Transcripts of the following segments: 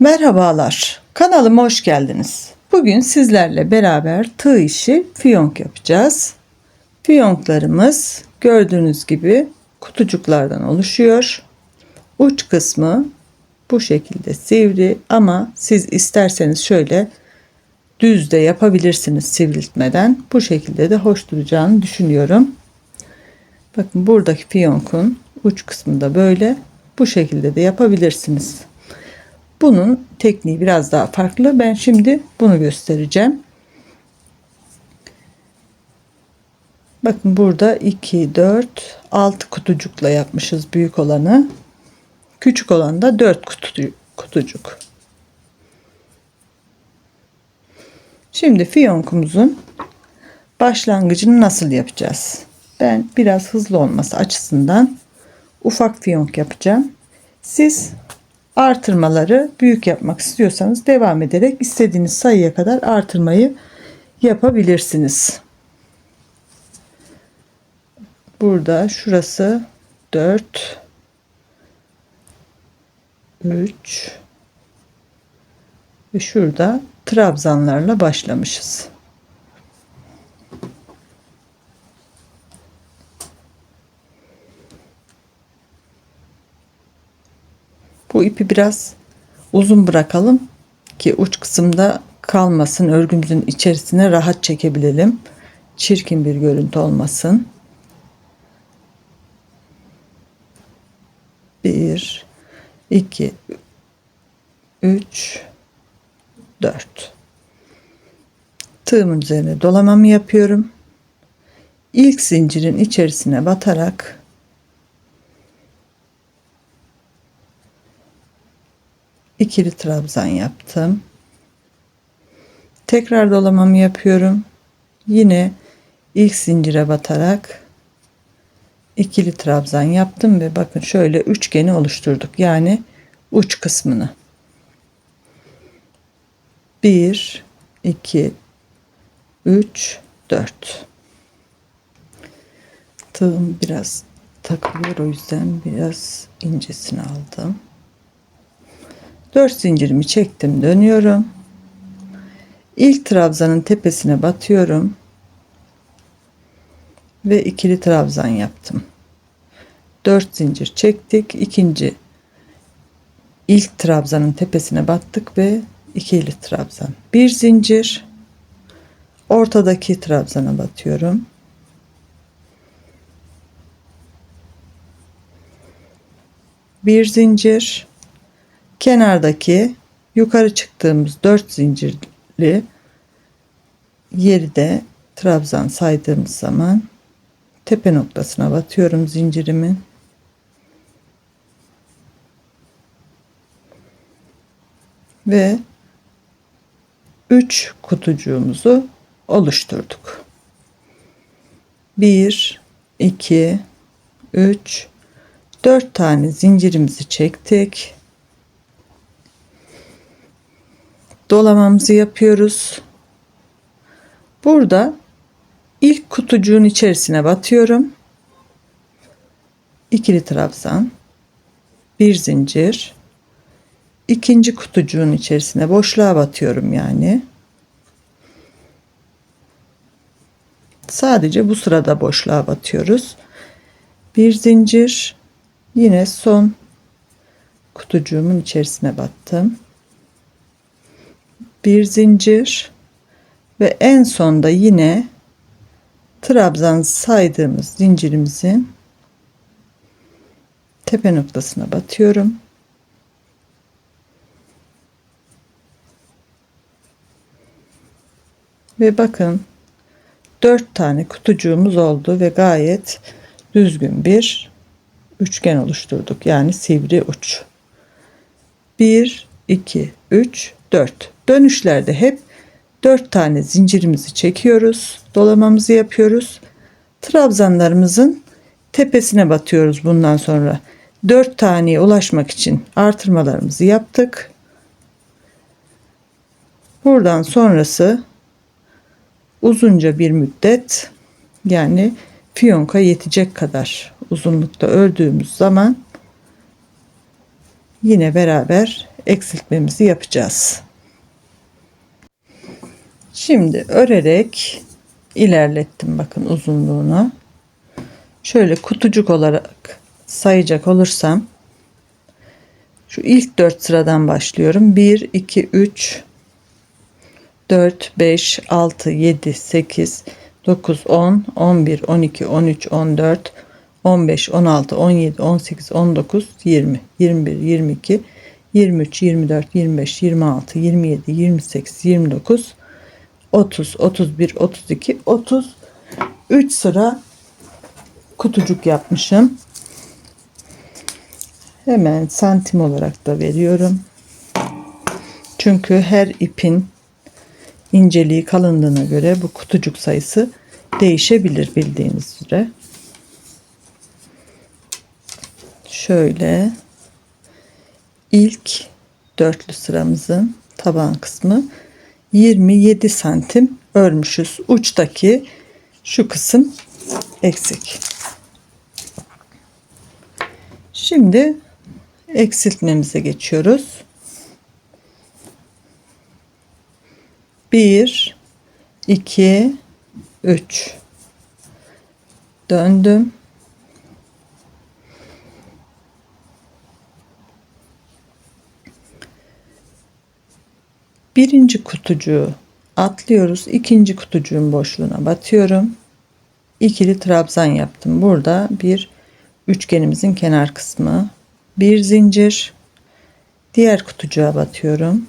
Merhabalar, kanalıma hoş geldiniz. Bugün sizlerle beraber tığ işi fiyonk yapacağız. Fiyonklarımız gördüğünüz gibi kutucuklardan oluşuyor. Uç kısmı bu şekilde sivri ama siz isterseniz şöyle düz de yapabilirsiniz sivriltmeden. Bu şekilde de hoş duracağını düşünüyorum. Bakın buradaki fiyonkun uç kısmı da böyle. Bu şekilde de yapabilirsiniz. Bunun tekniği biraz daha farklı. Ben şimdi bunu göstereceğim. Bakın burada 2, 4, 6 kutucukla yapmışız büyük olanı. Küçük olan da 4 kutu, kutucuk. Şimdi fiyonkumuzun başlangıcını nasıl yapacağız? Ben biraz hızlı olması açısından ufak fiyonk yapacağım. Siz artırmaları büyük yapmak istiyorsanız devam ederek istediğiniz sayıya kadar artırmayı yapabilirsiniz. Burada şurası 4 3 ve şurada trabzanlarla başlamışız. Bu ipi biraz uzun bırakalım ki uç kısımda kalmasın. Örgümüzün içerisine rahat çekebilelim. Çirkin bir görüntü olmasın. Bir, iki, üç, dört. Tığımın üzerine dolamamı yapıyorum. İlk zincirin içerisine batarak ikili trabzan yaptım. Tekrar dolamamı yapıyorum. Yine ilk zincire batarak ikili trabzan yaptım ve bakın şöyle üçgeni oluşturduk. Yani uç kısmını. 1 2 3 4 Tığım biraz takılıyor o yüzden biraz incesini aldım. 4 zincirimi çektim dönüyorum. İlk trabzanın tepesine batıyorum. Ve ikili trabzan yaptım. 4 zincir çektik. ikinci ilk trabzanın tepesine battık ve ikili trabzan. Bir zincir ortadaki trabzana batıyorum. Bir zincir kenardaki yukarı çıktığımız 4 zincirli yeri de trabzan saydığımız zaman tepe noktasına batıyorum zincirimin. Ve 3 kutucuğumuzu oluşturduk. 1 2 3 4 tane zincirimizi çektik. Dolamamızı yapıyoruz. Burada ilk kutucuğun içerisine batıyorum. İkili trabzan, bir zincir, ikinci kutucuğun içerisine boşluğa batıyorum yani. Sadece bu sırada boşluğa batıyoruz. Bir zincir, yine son kutucuğumun içerisine battım bir zincir ve en sonda yine trabzan saydığımız zincirimizin tepe noktasına batıyorum. Ve bakın dört tane kutucuğumuz oldu ve gayet düzgün bir üçgen oluşturduk. Yani sivri uç. 1 2 3 4 Dönüşlerde hep 4 tane zincirimizi çekiyoruz. Dolamamızı yapıyoruz. Trabzanlarımızın tepesine batıyoruz bundan sonra. 4 taneye ulaşmak için artırmalarımızı yaptık. Buradan sonrası uzunca bir müddet yani fiyonka yetecek kadar uzunlukta ördüğümüz zaman yine beraber eksiltmemizi yapacağız. Şimdi örerek ilerlettim bakın uzunluğunu. Şöyle kutucuk olarak sayacak olursam şu ilk 4 sıradan başlıyorum. 1 2 3 4 5 6 7 8 9 10 11 12 13 14 15 16 17 18 19 20 21 22 23 24 25 26 27 28 29 30 31 32 33 sıra kutucuk yapmışım. Hemen santim olarak da veriyorum. Çünkü her ipin inceliği kalınlığına göre bu kutucuk sayısı değişebilir bildiğiniz üzere. Şöyle ilk dörtlü sıramızın taban kısmı 27 santim örmüşüz. Uçtaki şu kısım eksik. Şimdi eksiltmemize geçiyoruz. 1 2 3 döndüm. Birinci kutucuğu atlıyoruz. İkinci kutucuğun boşluğuna batıyorum. İkili trabzan yaptım. Burada bir üçgenimizin kenar kısmı. Bir zincir. Diğer kutucuğa batıyorum.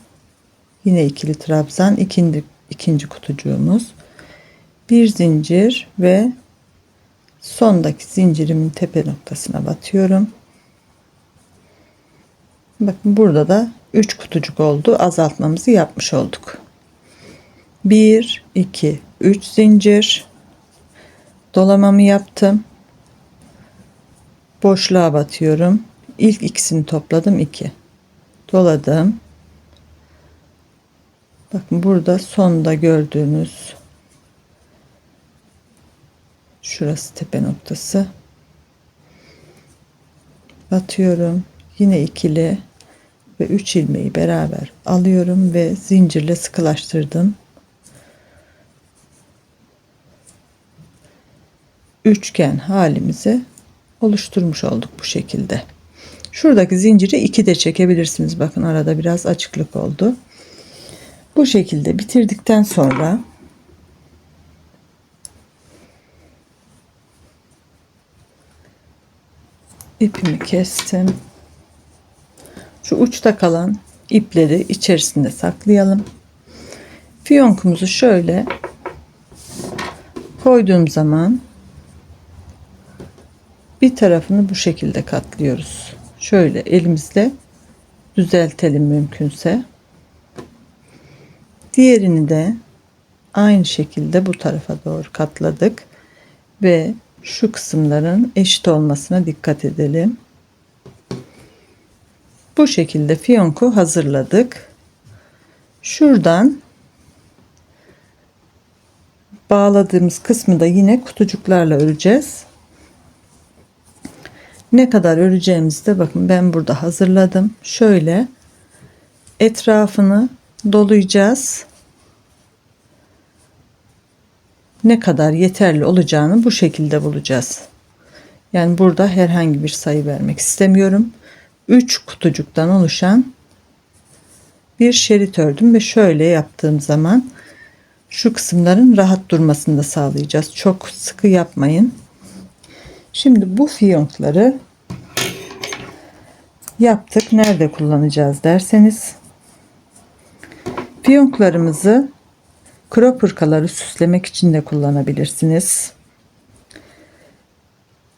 Yine ikili trabzan. ikinci, ikinci kutucuğumuz. Bir zincir ve sondaki zincirimin tepe noktasına batıyorum. Bakın burada da 3 kutucuk oldu. Azaltmamızı yapmış olduk. 1 2 3 zincir dolamamı yaptım. Boşluğa batıyorum. İlk ikisini topladım 2. Doladım. Bakın burada sonda gördüğünüz şurası tepe noktası. Batıyorum. Yine ikili ve 3 ilmeği beraber alıyorum ve zincirle sıkılaştırdım. Üçgen halimizi oluşturmuş olduk bu şekilde. Şuradaki zinciri iki de çekebilirsiniz. Bakın arada biraz açıklık oldu. Bu şekilde bitirdikten sonra ipimi kestim. Şu uçta kalan ipleri içerisinde saklayalım. Fiyonkumuzu şöyle koyduğum zaman bir tarafını bu şekilde katlıyoruz. Şöyle elimizle düzeltelim mümkünse. Diğerini de aynı şekilde bu tarafa doğru katladık ve şu kısımların eşit olmasına dikkat edelim. Bu şekilde fiyonku hazırladık. Şuradan bağladığımız kısmı da yine kutucuklarla öreceğiz. Ne kadar öreceğimizi de bakın ben burada hazırladım. Şöyle etrafını dolayacağız. Ne kadar yeterli olacağını bu şekilde bulacağız. Yani burada herhangi bir sayı vermek istemiyorum. 3 kutucuktan oluşan bir şerit ördüm ve şöyle yaptığım zaman şu kısımların rahat durmasını da sağlayacağız. Çok sıkı yapmayın. Şimdi bu fiyonkları yaptık. Nerede kullanacağız derseniz fiyonklarımızı crop hırkaları süslemek için de kullanabilirsiniz.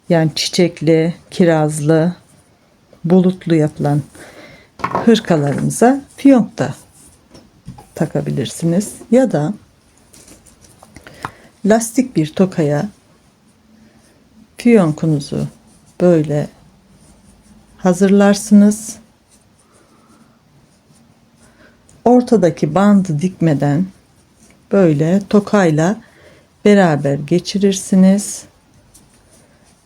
Yani çiçekli, kirazlı, bulutlu yapılan hırkalarımıza fiyonk da takabilirsiniz. Ya da lastik bir tokaya fiyonkunuzu böyle hazırlarsınız. Ortadaki bandı dikmeden böyle tokayla beraber geçirirsiniz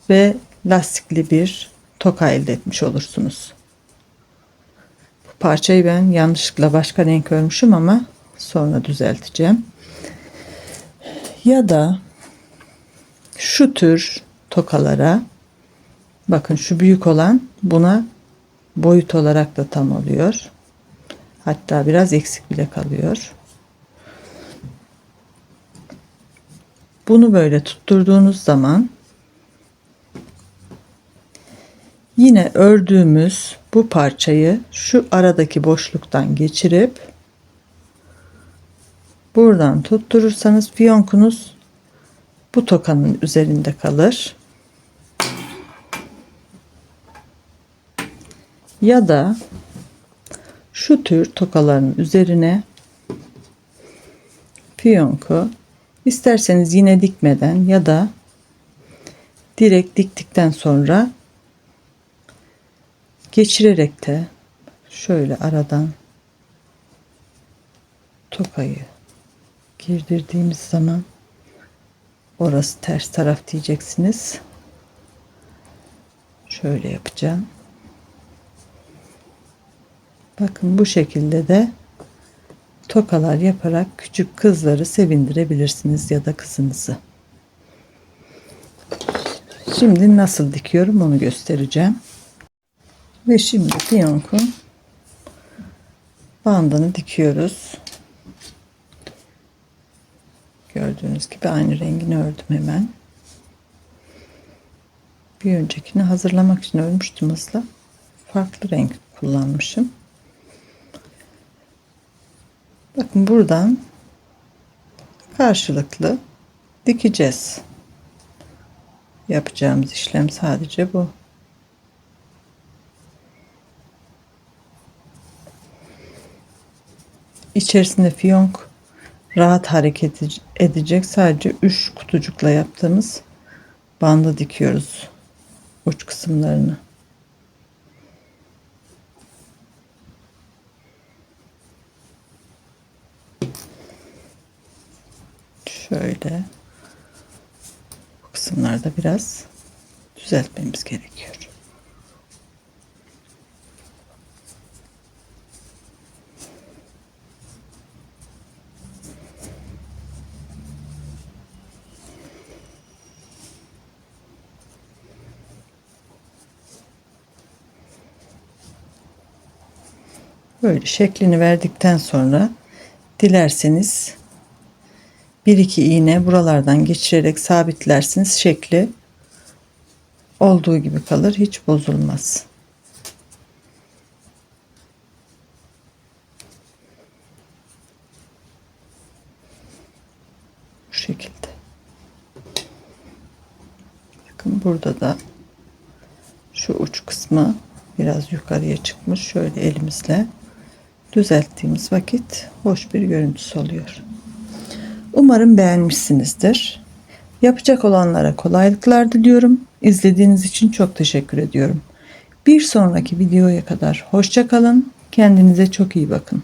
ve lastikli bir toka elde etmiş olursunuz. parçayı ben yanlışlıkla başka renk örmüşüm ama sonra düzelteceğim. Ya da şu tür tokalara bakın şu büyük olan buna boyut olarak da tam oluyor. Hatta biraz eksik bile kalıyor. Bunu böyle tutturduğunuz zaman yine ördüğümüz bu parçayı şu aradaki boşluktan geçirip buradan tutturursanız fiyonkunuz bu tokanın üzerinde kalır. Ya da şu tür tokaların üzerine fiyonku isterseniz yine dikmeden ya da direkt diktikten sonra geçirerek de şöyle aradan tokayı girdirdiğimiz zaman orası ters taraf diyeceksiniz. Şöyle yapacağım. Bakın bu şekilde de tokalar yaparak küçük kızları sevindirebilirsiniz ya da kızınızı. Şimdi nasıl dikiyorum onu göstereceğim. Ve şimdi fiyonkun bandını dikiyoruz. Gördüğünüz gibi aynı rengini ördüm hemen. Bir öncekini hazırlamak için örmüştüm hızla. Farklı renk kullanmışım. Bakın buradan karşılıklı dikeceğiz. Yapacağımız işlem sadece bu. İçerisinde fiyonk rahat hareket edecek sadece 3 kutucukla yaptığımız bandı dikiyoruz uç kısımlarını. Şöyle bu kısımlarda biraz düzeltmemiz gerekiyor. Böyle şeklini verdikten sonra dilerseniz bir iki iğne buralardan geçirerek sabitlersiniz şekli olduğu gibi kalır hiç bozulmaz. Bu şekilde. Bakın burada da şu uç kısmı biraz yukarıya çıkmış. Şöyle elimizle düzelttiğimiz vakit hoş bir görüntüsü oluyor. Umarım beğenmişsinizdir. Yapacak olanlara kolaylıklar diliyorum. İzlediğiniz için çok teşekkür ediyorum. Bir sonraki videoya kadar hoşça kalın. Kendinize çok iyi bakın.